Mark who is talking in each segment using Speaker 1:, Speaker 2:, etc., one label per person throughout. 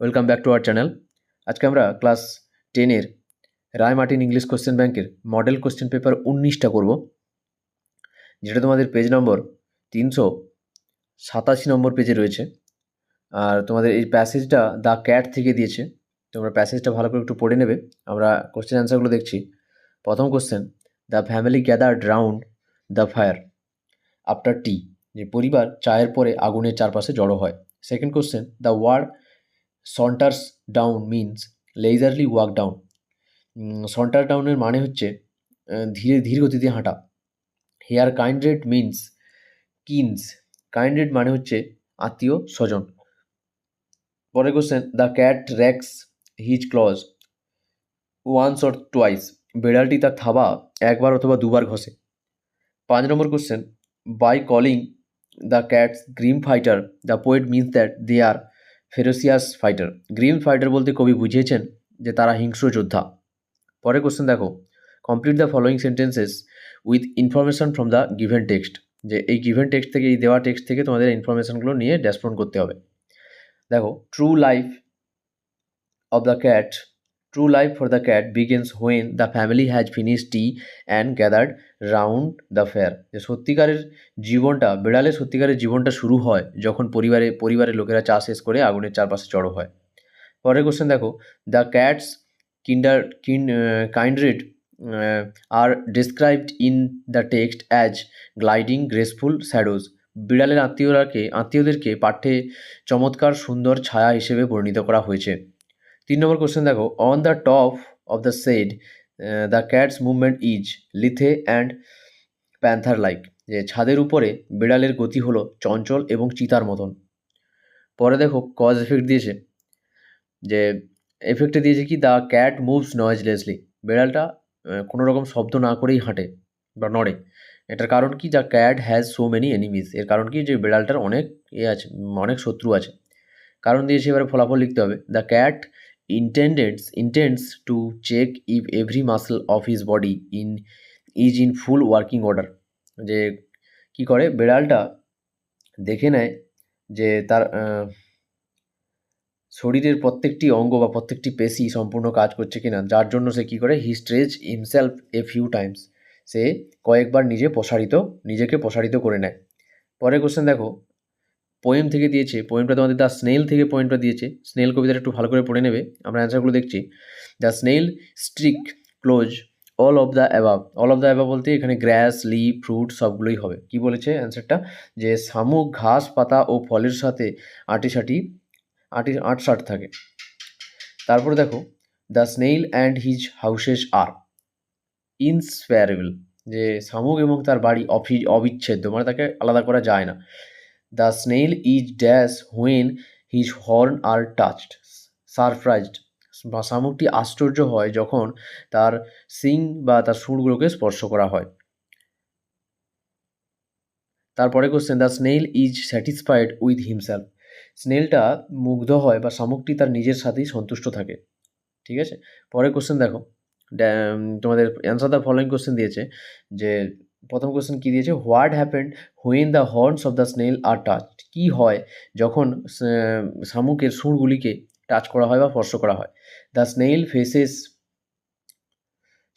Speaker 1: Welcome back to our channel আজকে আমরা class টেনের রায় মার্টিন ইংলিশ কোশ্চেন ব্যাংকের মডেল কোশ্চেন পেপার উনিশটা করব, যেটা তোমাদের পেজ নম্বর তিনশো সাতাশি নম্বর পেজে রয়েছে। আর তোমাদের এই প্যাসেজটা দ্য ক্যাট থেকে দিয়েছে। তোমরা প্যাসেজটা ভালো করে একটু পড়ে নেবে। আমরা কোশ্চেন অ্যান্সারগুলো দেখছি। প্রথম question the family gathered round the fire after tea যে পরিবার চায়ের পরে আগুনের চারপাশে জড়ো হয়। Second question the word saunters down means leisurely walk down saunter ডাউনের মানে হচ্ছে ধীরে, ধীর গতিতে হাঁটা। Here kind kindred means kins kindred মানে হচ্ছে আত্মীয় স্বজন। পরের question the cat rakes his claws once or twice বেড়ালটি তার থাবা একবার অথবা দুবার ঘষে। পাঁচ নম্বর question by calling the cats grim fighter the poet means that they are ferocious fighter. Grim fighter বলতে কবি বুঝিয়েছেন যে তারা হিংস্র যোদ্ধা। পরে কোশ্চেন দেখো। Complete the following sentences with information from the given text যে এই গিভেন টেক্সট থেকে, এই দেওয়া টেক্সট থেকে তোমাদের ইনফরমেশনগুলো নিয়ে ড্যাশবোর্ড করতে হবে। দেখো true life of the cat true life for the cat begins when the family has finished tea and gathered round the fair. যে সত্যিকারের জীবনটা, বিড়ালের সত্যিকারের জীবনটা শুরু হয় যখন পরিবারে, পরিবারের লোকেরা চা শেষ করে আগুনের চারপাশে জড়ো হয়। পরের কোশ্চেন দেখো the cats kinder kin kindred are described in the text as gliding graceful shadows বিড়ালের আত্মীয়রাকে, আত্মীয়দেরকে পাঠ্যে চমৎকার সুন্দর ছায়া হিসেবে বর্ণিত করা হয়েছে। তিন নম্বর কোশ্চেন দেখো on the top of the shed the cats movement is lithe and panther like যে ছাদের উপরে বিড়ালের গতি হলো চঞ্চল এবং চিতার মতন। পরে দেখো কজ এফেক্ট দিয়েছে, যে এফেক্টে দিয়েছে কি দ্য ক্যাট মুভস নয়েজলেসলি বিড়ালটা কোনো রকম শব্দ না করেই হাঁটে বা নড়ে। এটার কারণ কি the cat has so many enemies এর কারণ কি, যে বিড়ালটার অনেক এ আছে, অনেক শত্রু আছে। কারণ দিয়েছে, এবারে ফলাফল লিখতে হবে the cat intended, intends to check if every muscle of his body in, is in full working order. যে কি করে? বিড়ালটা দেখে নেয় যে তার শরীরের প্রত্যেকটি অঙ্গ বা প্রত্যেকটি পেশি সম্পূর্ণ কাজ করছে কিনা, যার জন্য সে কি করে? He stretch himself a few times সে কয়েকবার নিজে প্রসারিত, নিজেকে প্রসারিত করে নেয়। পরের কোশ্চেন দেখো পোয়েম থেকে দিয়েছে পোয়েমটা তোমাদের দ্য স্নেল থেকে পোয়েমটা দিয়েছে। স্নেল কবিতাটা একটু ভালো করে পড়ে নেবে, আমরা অ্যান্সারগুলো দেখছি। The snail sticks close all of the above all of the above বলতে এখানে গ্র্যাস লিপ ফ্রুট সবগুলোই হবে। কি বলেছে অ্যান্সারটা যে শামুক, ঘাস, পাতা ও ফলের সাথে আটিসাটি আটি আটসাট থাকে। তারপরে দেখো the snail and his houses are inseparable যে শামুক এবং তার বাড়ি অফি অবিচ্ছেদ্য মানে তাকে আলাদা করা যায় না। The snail is dash when his horn are touched, surprised. বা শামুকটি আশ্চর্য হয় যখন তার সিং বা তার সুরগুলোকে স্পর্শ করা হয়। তারপরে question the snail is satisfied with himself. স্নেলটা মুগ্ধ হয় বা শামুকটি তার নিজের সাথেই সন্তুষ্ট থাকে। ঠিক আছে? পরের কোশ্চেন দেখো। তোমাদের অ্যান্সার দ্য ফলোয়িং কোশ্চেন দিয়েছে যে প্রথম কোশ্চেন কি দিয়েছে? What happened when the horns of the snail are touch কি হয় যখন শামুকের সুরগুলিকে টাচ করা হয় বা স্পর্শ করা হয়? The snail faces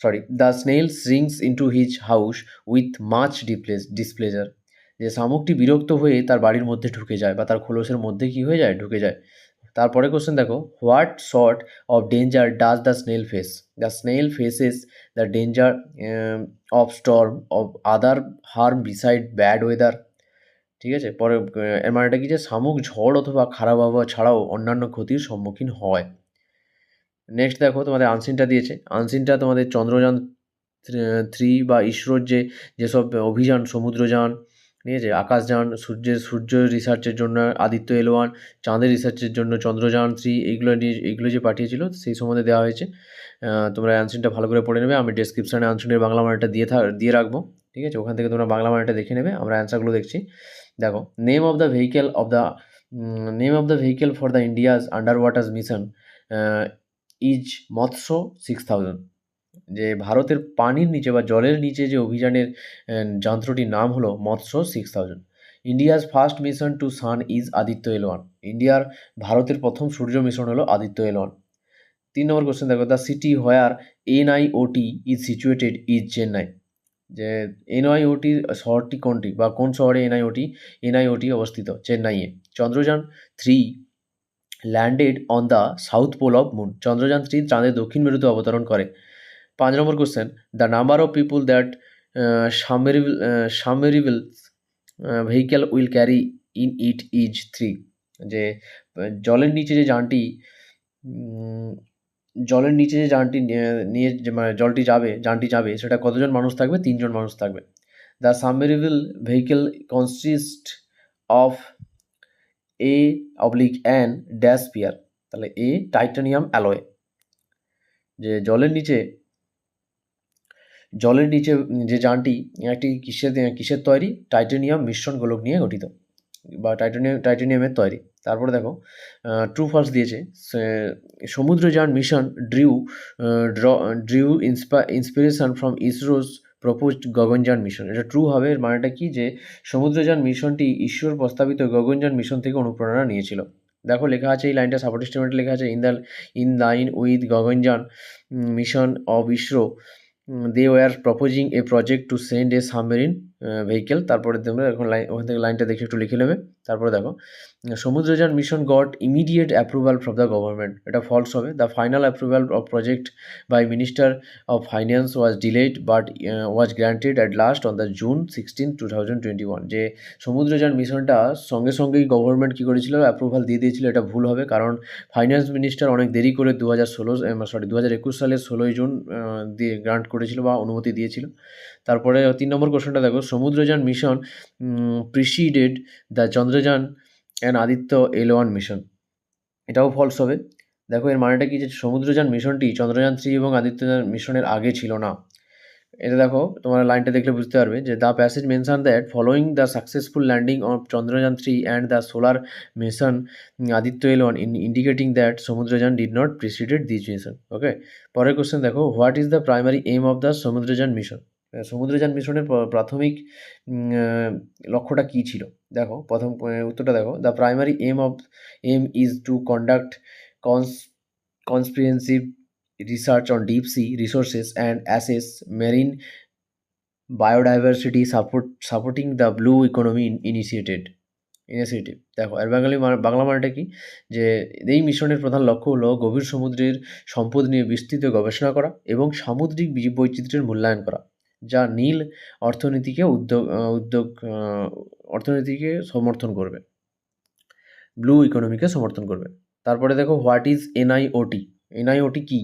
Speaker 1: sorry the snail sinks into his house with much displease displeasure যে শামুকটি বিরক্ত হয়ে তার বাড়ির মধ্যে ঢুকে যায় বা তার খোলসের মধ্যে কি হয়ে যায়? ঢুকে যায়। তারপরে কোশ্চেন দেখো what sort of danger does the snail face the snail faces the danger of storm of other harm beside bad weather ঠিক আছে? পরে এর মানেটা কি? যে শামুক ঝড় অথবা খারাপ আবহাওয়া ছাড়াও অন্যান্য ক্ষতির সম্মুখীন হয়। নেক্সট দেখো, তোমাদের আনসিনটা দিয়েছে। আনসিনটা তোমাদের চন্দ্রযান থ্রি বা ইসরোর যে, যেসব অভিযান, সমুদ্রযান ঠিক আছে? আকাশযান সূর্যের, সূর্য রিসার্চের জন্য আদিত্য এল ওয়ান চাঁদের রিসার্চের জন্য চন্দ্রযান থ্রি এইগুলো নিয়ে, এইগুলো যে পাঠিয়েছিল, সেই সম্বন্ধে দেওয়া হয়েছে। তোমরা অ্যানসিনটা ভালো করে পড়ে নেবে। আমি ডেসক্রিপশানে আনসিনের বাংলা মানেটা দিয়ে দিয়ে রাখব। ঠিক আছে? ওখান থেকে তোমরা বাংলা মানেটা দেখে নেবে। আমরা অ্যান্সারগুলো দেখছি। দেখো name of the vehicle of the name of the vehicle for the India's under waters mission is Matsya six thousand যে ভারতের পানির নিচে বা জলের নিচে যে অভিযানের যন্ত্রটির নাম হলো Matsya six thousand India's first mission to sun is Aditya L one ইন্ডিয়ার ভারতের প্রথম সূর্য মিশন হলো আদিত্য এল ওয়ান তিন নম্বর কোশ্চেন দেখো the city where N I O T is situated is Chennai যে এনআইওটি শহরটি কোনটি বা কোন শহরে এনআইওটি এনআইওটি অবস্থিত? চেন্নাইয়ে। Chandrayaan three landed on the south pole of moon Chandrayaan three চাঁদের দক্ষিণ মেরুতে অবতরণ করে। পাঁচ নম্বর question the number of people that submersible submersible vehicle will carry in it is three যে, জলের নিচে যে যানটি জলের নিচে যে যানটি নিয়ে- নিয়ে মানে জলটি যাবে, যানটি যাবে, সেটা কতজন মানুষ থাকবে? তিনজন মানুষ থাকবে। The submersible vehicle consist of a oblique an dash pier তাহলে এ টাইটানিয়াম অ্যালয় যে, জলের নিচে জলের নিচে যে যানটি, একটি কিসের কিসের তৈরি? টাইটেনিয়াম মিশ্রণ গোলক নিয়ে গঠিত বা টাইটানিয়াম, টাইটেনিয়ামের তৈরি। তারপরে দেখো ট্রু ফলস দিয়েছে। Samudrayaan mission drew drew drew inspire inspiration from ISRO's proposed Gaganyaan mission এটা ট্রু হবে, এর মানেটা কি? যে সমুদ্রযান মিশনটি ঈশ্বর প্রস্তাবিত গগনযান মিশন থেকে অনুপ্রেরণা নিয়েছিল। দেখো, লেখা আছে এই লাইনটা, সাপোর্ট স্টেটমেন্টে লেখা আছে in the in line with Gaganyaan mission of ISRO they were proposing a project to send a submarine vehicle তারপরে তোমরা এখন লাইন ওখান থেকে লাইনটা দেখে একটু লিখে নেবে। তারপরে দেখো Samudrayaan mission got immediate approval from the government এটা ফলস হবে। The final approval of project by minister of finance was delayed but was granted at last on the June sixteen two thousand twenty one যে সমুদ্রযান মিশনটা সঙ্গে সঙ্গেই government কী করেছিল? Approval দিয়ে দিয়েছিল। এটা ভুল হবে কারণ ফাইন্যান্স মিনিস্টার অনেক দেরি করে দু হাজার ষোলো সরি দু হাজার একুশ সালের ষোলোই জুন দিয়ে গ্রান্ট করেছিল বা অনুমতি দিয়েছিল। তারপরে তিন নম্বর কোশ্চেনটা দেখো Samudrayaan mission preceded the Chandrayaan and Aditya L one mission. এটাও ফলস হবে। দেখো, এর মানেটা কি যে সমুদ্রযান মিশনটি চন্দ্রযান থ্রি এবং আদিত্যযান মিশনের আগে ছিল না। এটা দেখো, তোমার লাইনটা দেখলে বুঝতে পারবে যে the passage mention that following the successful landing of Chandrayaan three and the solar mission Aditya L one in indicating that Samudrayaan did not preceded this mission okay পরের কোশ্চেন দেখো what is the primary aim of the Samudrayaan mission Samudrayaan মিশনের প্রাথমিক লক্ষ্যটা কী ছিল? দেখো, প্রথম উত্তরটা দেখো। The primary aim of aim is to conduct cons comprehensive research on deep sea resources and assess marine biodiversity support supporting the blue economy initiated initiative দেখো, আর বাঙালি বাংলা মানেটা কি? যে এই মিশনের প্রধান লক্ষ্য হলো গভীর সমুদ্রের সম্পদ নিয়ে বিস্তৃত গবেষণা করা এবং সামুদ্রিক বৈচিত্র্যের মূল্যায়ন করা। যা নীল অর্থনীতিকে উদ্যোগ উদ্যোগ অর্থনীতিকে সমর্থন করবে। ব্লু ইকোনমিকে সমর্থন করবে। তারপরে দেখো হোয়াট ইজ এনআইওটি এনআইওটি কি?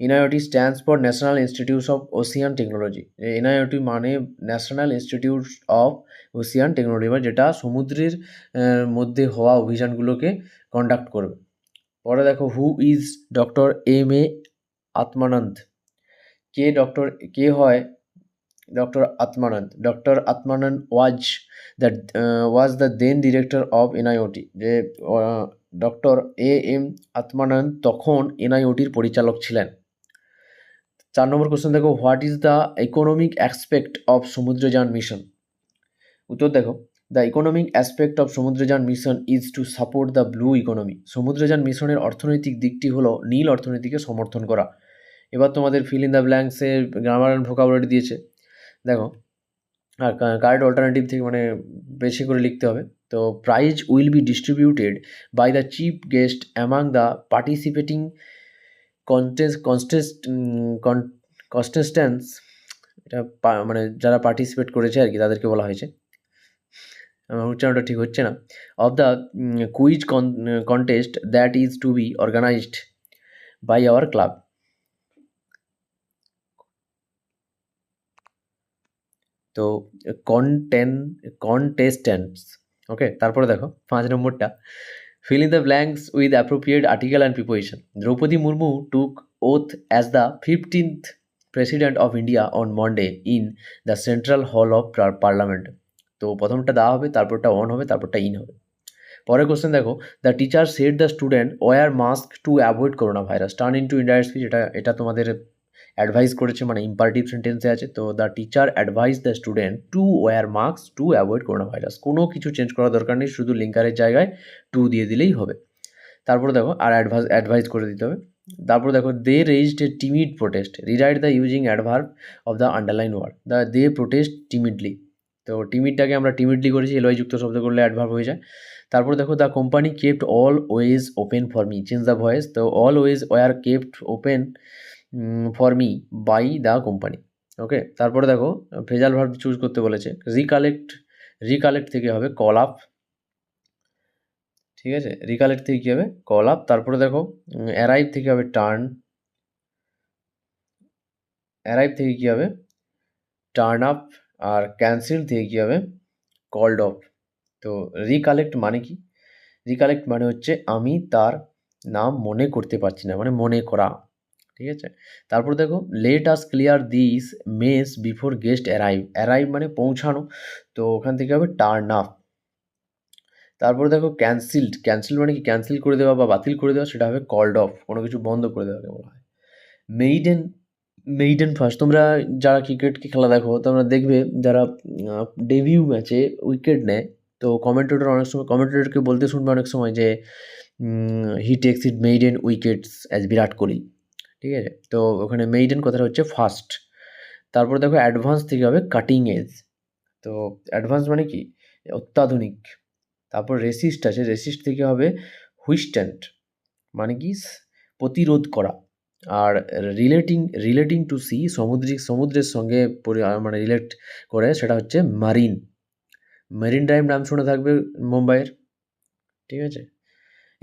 Speaker 1: NIOT stands for National Institute of Ocean Technology NIOT মানে National Institute of Ocean Technology মানে যেটা সমুদ্রের মধ্যে হওয়া অভিযানগুলোকে কন্ডাক্ট করবে। পরে দেখো who is doctor M A Atmananda K doctor কে হয়? Doctor Atmananda doctor Atmananda was the was the then director of NIOT যে ডক্টর এ এম আত্মানন্দ তখন এনআইওটির পরিচালক ছিলেন। চার নম্বর কোশ্চেন দেখো what is the economic aspect of Samudrayaan mission উত্তর দেখো the economic aspect of Samudrayaan mission is to support the blue economy Samudrayaan মিশনের অর্থনৈতিক দিকটি হলো নীল অর্থনীতিকে সমর্থন করা। এবার তোমাদের ফিল ইন দ্য ব্ল্যাঙ্কসের গ্রামার অ্যান্ড ভোকাবুলারি দিয়েছে। দেখো, আর কারেক্ট অল্টারনেটিভ থেকে মানে বেশি করে লিখতে হবে। তো prize will be distributed by the chief guest among the participating contest contest contestants এটা মানে যারা পার্টিসিপেট করেছে আর কি, তাদেরকে বলা হয়েছে। আমার উচ্চারণটা ঠিক হচ্ছে না। Of the quiz contest that is to be organized by our club তো কন্টেন কন্টেস্ট্যান্টস ওকে তারপরে দেখো, পাঁচ নম্বরটা। Fill in the blanks with appropriate article and preposition Droupadi Murmu took oath as the fifteenth president of India on Monday in the central hall of parliament তো প্রথমটা দা হবে, তারপরটা on হবে, তারপরটা ইন হবে। পরের কোশ্চেন দেখো the teacher said the student wear mask to avoid corona virus turn into indirect speech এটা এটা তোমাদের অ্যাডভাইস করেছে মানে ইম্পারেটিভ সেন্টেন্সে আছে। তো the teacher advise the student to wear mask to avoid corona virus কোনো কিছু চেঞ্জ করার দরকার নেই, শুধু লিঙ্কারের জায়গায় টু দিয়ে দিলেই হবে। তারপরে দেখো, আর অ্যাডভাইস অ্যাডভাইস করে দিতে হবে। তারপর দেখো they raised a timid protest rewrite the using adverb of the underline word the they protest timidly তো টিমিডটাকে আমরা টিমিডলি করেছি এলওয়াই যুক্ত শব্দ করলে অ্যাডভার্ব হয়ে যায়। তারপর দেখো the company kept always open for me change the voice তো always were kept open for me by the company okay তারপরে দেখো, ভেজাল ভার্ব চুজ করতে বলেছে। রিকালেক্ট রিকালেক্ট থেকে হবে কল আপ ঠিক আছে? রিকালেক্ট থেকে কী হবে? কল আপ তারপরে দেখো অ্যারাইভ থেকে হবে টার্ন অ্যারাইভ থেকে কী হবে? টার্ন আপ আর ক্যান্সেল থেকে কী হবে? কল্ড অফ তো রিকালেক্ট মানে কি? রিকালেক্ট মানে হচ্ছে আমি তার নাম মনে করতে পারছি না মানে মনে করা। ঠিক আছে? তারপর দেখো let us clear this mess before guest arrive arrive মানে পৌঁছানো, তো ওখান থেকে হবে টার্ন আপ তারপরে দেখো ক্যান্সেলড ক্যান্সেল মানে কি? ক্যান্সেল করে দেওয়া বা বাতিল করে দেওয়া, সেটা হবে কল্ড অফ কোনো কিছু বন্ধ করে দেওয়াকে বলা হয়। মেইডেন মেইডেন ফার্স্ট তোমরা যারা ক্রিকেটকে খেলা দেখো, তোমরা দেখবে যারা ডেবিউ ম্যাচে উইকেট নেয়, তো কমেন্টেটর অনেক সময় কমেন্টেটরকে বলতে শুনবে অনেক সময় যে he takes it maiden wickets as Virat Kohli. ঠিক আছে? তো ওখানে মেইডেন কথাটা হচ্ছে ফার্স্ট তারপর দেখো অ্যাডভান্স থেকে হবে কাটিং এজ তো অ্যাডভান্স মানে কি? অত্যাধুনিক। তারপর রেসিস্ট আছে রেসিস্ট থেকে হবে হুইস্ট্যান্ড মানে কি? প্রতিরোধ করা। আর রিলেটিং রিলেটিং টু সি সমুদ্রিক, সমুদ্রের সঙ্গে মানে রিলেট করে সেটা হচ্ছে মারিন মেরিন ড্রাইভ নাম শুনে থাকবে মুম্বাইয়ের। ঠিক আছে?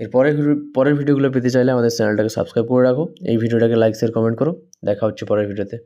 Speaker 1: এর পরের পরের ভিডিওগুলো পেতে চাইলে আমাদের চ্যানেলটাকে সাবস্ক্রাইব করে রাখো। এই ভিডিওটাকে লাইক শেয়ার কমেন্ট করো। দেখা হচ্ছে পরের ভিডিওতে।